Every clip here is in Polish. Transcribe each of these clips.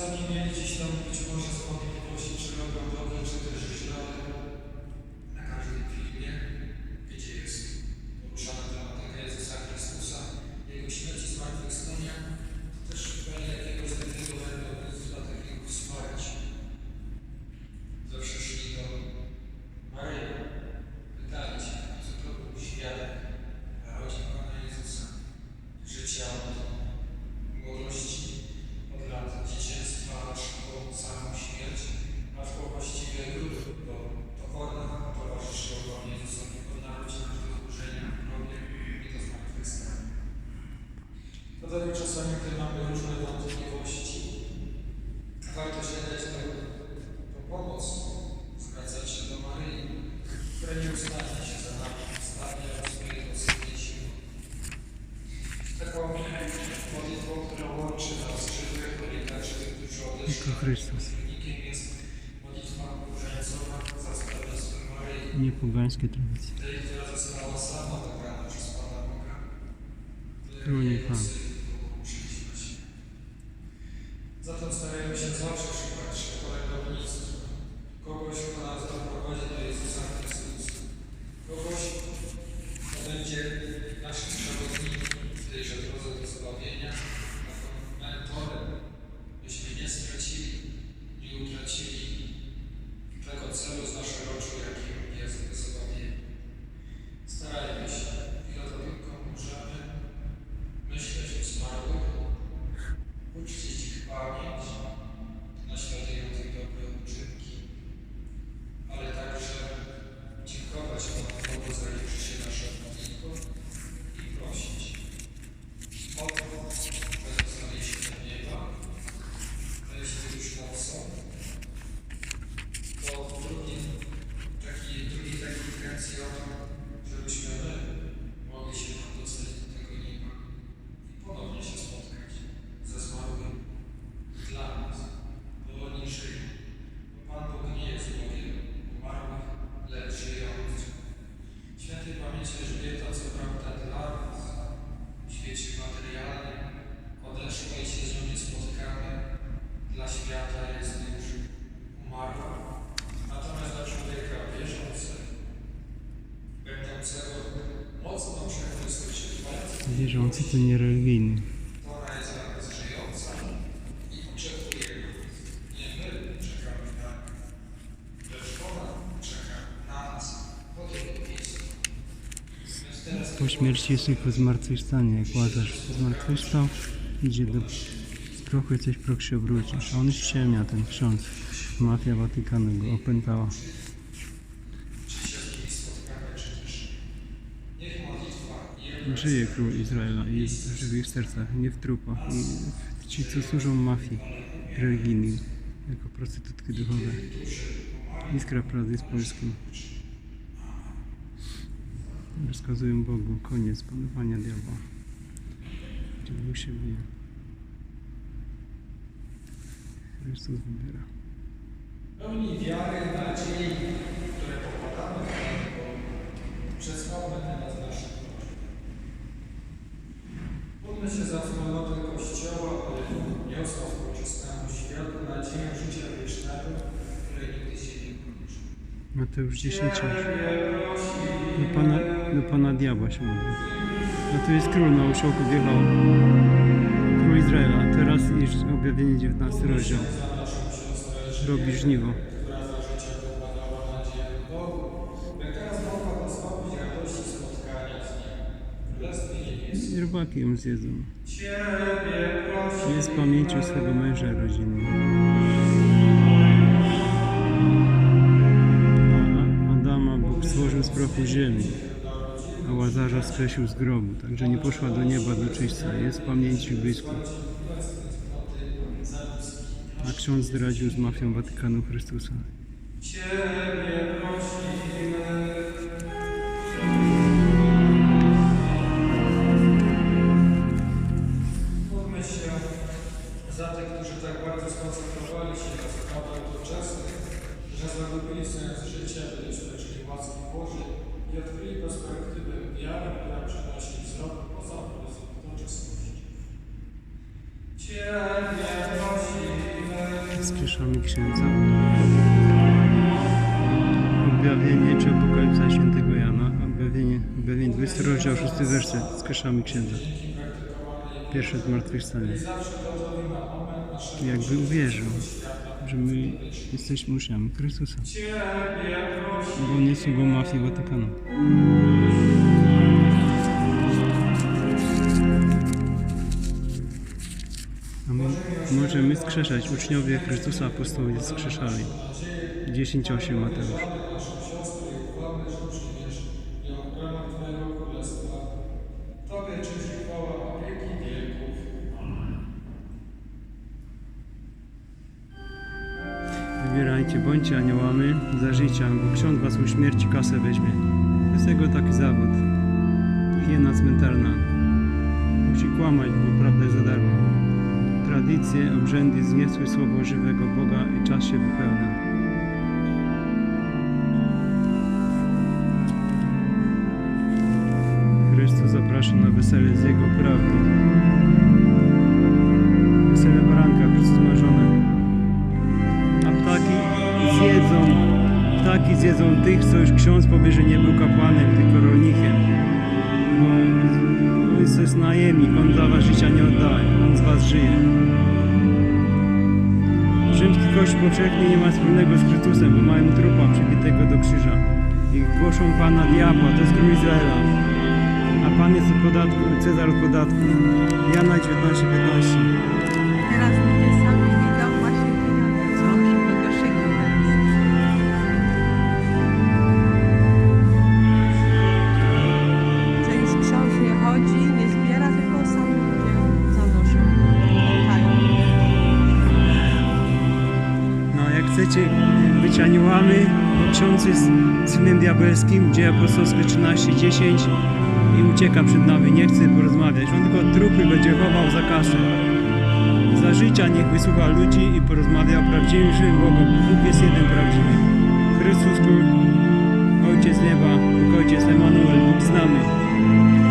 czasami mieli gdzieś tam być może wątpliwości, czy robią dobrze, czy też źle. Na każdym filmie, gdzie jest poruszana tematyka Jezusa Chrystusa, Jego śmierci, zmartwychwstania, to też szukanie jakiegoś takiego wędrownictwa, takiego wsparcia. Zawsze szli do Maryi, pytali się, co to był świadek narodzin Pana Jezusa, życia od młodości, od lat dzieciństwa, aż po samą śmierć, aż po właściwie lud, bo pokorna towarzyszyło Panu Jezusowi od narodzin do zburzenia w grobie i do zmartwychwstania. Dlatego czasami, gdy mamy różne wątpliwości, warto sięgać do, po pomoc, zwracać się do Maryi, która nieustannie się za nami stawia od swojego Syna i siły. Taką modlitwą, która łączy nas żywych, nie tak którzy odeszli. Tylko Chrystus. Wynikiem jest modlitwa różańcowa za sprawę Maryi, Nie pogańskie tradycje. tej, która została sama wybrana przez Pana Boga. Króli Jego Pan. Syn, uczyliśmy się. Zatem starajmy się zawsze szukać orędownictwa. Kogoś, kto nas doprowadzi do Jezusa Chrystusa. Kogoś, kto będzie naszym przewodnikiem w tejże drodze do zbawienia, takim mentorem, byśmy nie stracili, nie utracili tego celu z naszych oczu, jakim jest zbawienie. Starajmy się, ile to tylko możemy, myśleć o zmarłych, uczcić ich pamięć, naśladując ich dobre uczynki, ale także dziękować Panu Bogu za ich życie nasze modlitwą i prosić o to, by dostali się do nieba, a jeśli już tam są, to drugi, taki, drugi taki intencji o to, żebyśmy my mogli się dostać do tego nieba i ponownie się spotkać ze zmarłym dla nas, bo oni żyją. Bo Pan Bóg nie jest Bogiem umarłych, lecz żyjących. Świętej pamięci Elżbieta, co prawda dla nas, w świecie materialnym, odeszła i się z nią nie spotkamy, dla świata jest już umarła. Natomiast dla człowieka wierzącego, będącego mocno przy Chrystusie, trwającym Wierzący to nie religijny. to ona jest zaraz żyjąca i oczekuje nas. Nie my czekamy na nią, lecz ona czeka na nas po śmierci jest tylko zmartwychwstanie. Jak Łazarz zmartwychwstał, idzie do prochu i coś proch się obróci. A on ściemnia, ten ksiądz. Mafia Watykanu go opętała. czy się z nimi spotkamy, czy też nie. Niech modlitwa i Żyje król Izraela i jest w sercach, nie w trupach. I ci, co służą mafii religijnej, jako prostytutki duchowe. Iskra prawdy z Polskim. Rozkazują Bogu koniec panowania diabła. Gdzie się bije. Chrystus wybiera. pełni wiary, nadziei, które pokładamy w Panu Bogu, przesłałby Módlmy się za wspólnotę Kościoła, aby niosła współczesnemu światu nadzieję życia wiecznego, której nigdy się nie kończy. Mateusz 10. Ciebie prosimy. Do Pana, do Pana diabła się modli. A tu jest król na osiołku wjechał. Król Izraela. Teraz iż objawienie 19 rozdział. Robi żniwo. która za życie pokładała nadzieję w Bogu, by teraz mogła dostąpić radości spotkania z Nim w Królestwie Niebieskim. I robaki ją zjedzą. Jest pamięcią swego męża rodzinnego. A Adama Bóg stworzył z prochu ziemi, a Łazarza skreślił z grobu, także nie poszła do nieba do czyśćca. Jest pamięci blisko. A ksiądz zdradził z mafią Watykanu Chrystusa. Ciebie skoncentrowali się na sprawach doczesnych, że zagubili sens życia, by nie stracili łaski Bożej i odkryli perspektywę wiary, która przynosi wzrok poza horyzont doczesności. Ciebie prosimy. Cieszamy księdza. Objawienie czy apokalipsa świętego Jana. Objawienie, objawienie 20 rozdział 6 werset. Skrzeszamy księdza. Pierwsze zmartwychwstanie. Jakby uwierzył, że my jesteśmy uczniami Chrystusa. Bo jest sługą mafii Watykanu. A my możemy skrzeszać. Uczniowie Chrystusa apostołowie skrzeszali. 10.8 Mateusz. Kasę weźmie. To jest jego taki zawód. Hiena cmentarna. Musi kłamać, bo prawda jest za darmo. Tradycje, obrzędy zniesły słowo żywego Boga i czas się wypełnia. Chrystus zaprasza na wesele z Jego prawdy. Zjedzą tych, co już ksiądz powie, że nie był kapłanem, tylko rolnikiem. On jest najemnik, on dla was życia nie oddaje, on z was żyje. Rzymski Kościół powszechny nie ma wspólnego z Chrystusem, bo mają trupa przybitego do krzyża. I głoszą Pana diabła, to jest król Izraela. A Pan jest od podatku, Cezar od podatku. Jana 19, 15. Chcecie być aniołami, ksiądz jest synem diabelskim, dzieje apostolskie 13:10 i ucieka przed nami, nie chce porozmawiać. On tylko trupy będzie chował za kasę. Za życia niech wysłucha ludzi i porozmawia o prawdziwym Bogu. Bóg jest jeden prawdziwy. Chrystus Król, Ojciec nieba, Bóg Ojciec Emanuel, Bóg z nami.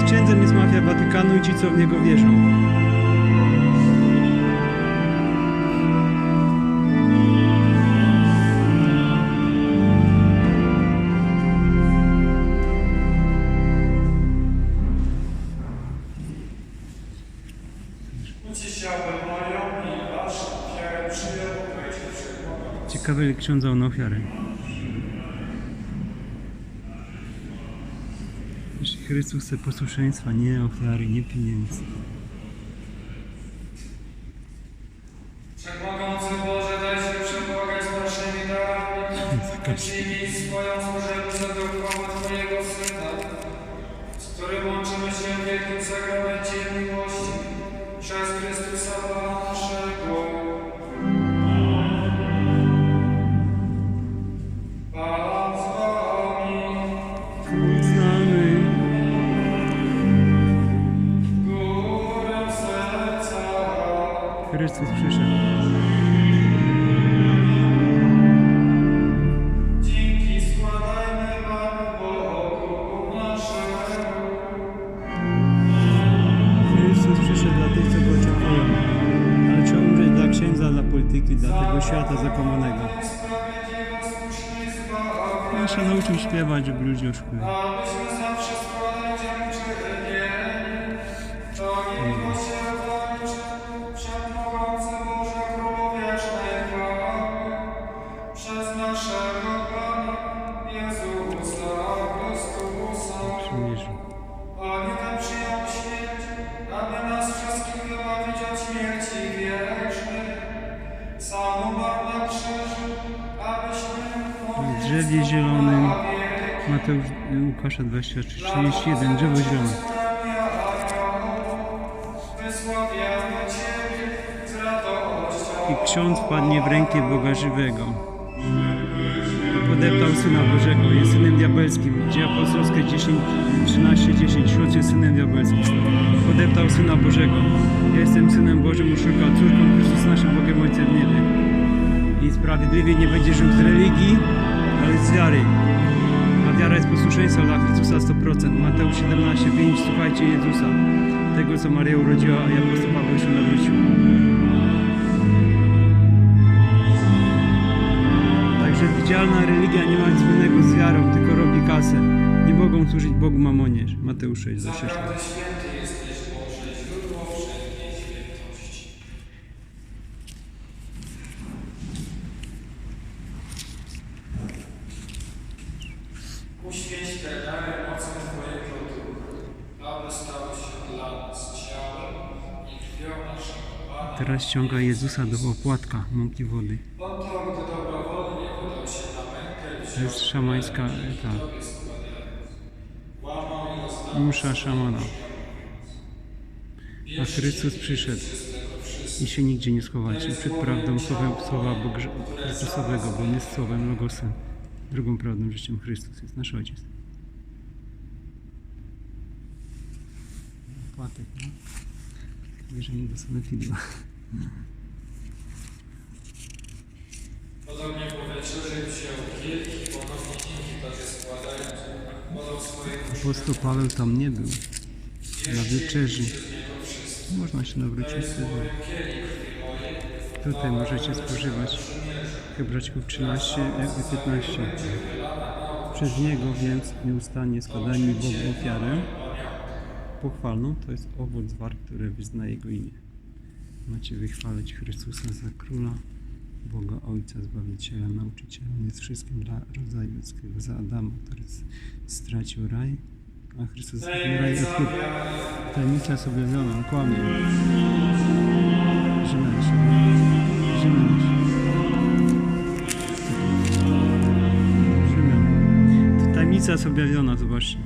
Z księdzem jest mafia Watykanu i ci, co w Niego wierzą. Ciekawe, ile ksiądza na ofiarę. Jeśli Chrystus chce posłuszeństwa, nie ofiary, nie pieniędzy. Niech śpiewać, obludzie oszukuje. Drzewie zielonym. Mateusz Łukasza 23, 31, drzewo zielone. I ksiądz wpadnie w rękę Boga żywego. Podeptał Syna Bożego, jest Synem Diabelskim. Dzieje apostolskie 10, 13, 10. Śród jest Synem Diabelskim. Podeptał Syna Bożego. Ja jestem Synem Bożym, uszuka córką Chrystus naszym Bogiem Ojcem w niebie. I sprawiedliwie nie będzie żył z religii, ale z wiary. A wiara jest posłuszeństwo dla Chrystusa 100%. Mateusz 17, 5. Słuchajcie Jezusa, tego co Maria urodziła, a apostoł Paweł się nawrócił. Odpowiedzialna religia nie ma nic wspólnego z wiarą, tylko robi kasę. Nie mogą służyć Bogu mamonie. Mateusz 6, 6. Teraz ściąga Jezusa do opłatka mąki wody. To, jest szamańska ta msza szamana. A Chrystus przyszedł i się nigdzie nie schowacie przed prawdą słowa, słowa Boga Chrystusowego, bo on jest słowem Logosem. Drugą prawdą życiem Chrystus jest nasz Ojciec. Płatek, no. Wierzenie do sanepidu. Podobnie po wieczerzy wziął kielich i ponownie dzięki Tobie składając, podał Apostoł Paweł tam nie był. Na wieczerzy. Można się nawrócić wtedy. Tutaj możecie spożywać Hebrajczyków 13, jakby 15. Przez niego więc nieustannie składajmy Bogu ofiarę pochwalną, to jest owoc war, które wyznaje Jego imię. Macie wychwalać Chrystusa za Króla, Boga Ojca, Zbawiciela, Nauczyciela. On jest wszystkim dla rodzaju ludzkiego. Za Adama, który stracił raj, a Chrystus raj odkupił. Tajemnica jest objawiona, on kłamie. Się. Rzymian. Tajemnica jest objawiona, zobaczcie.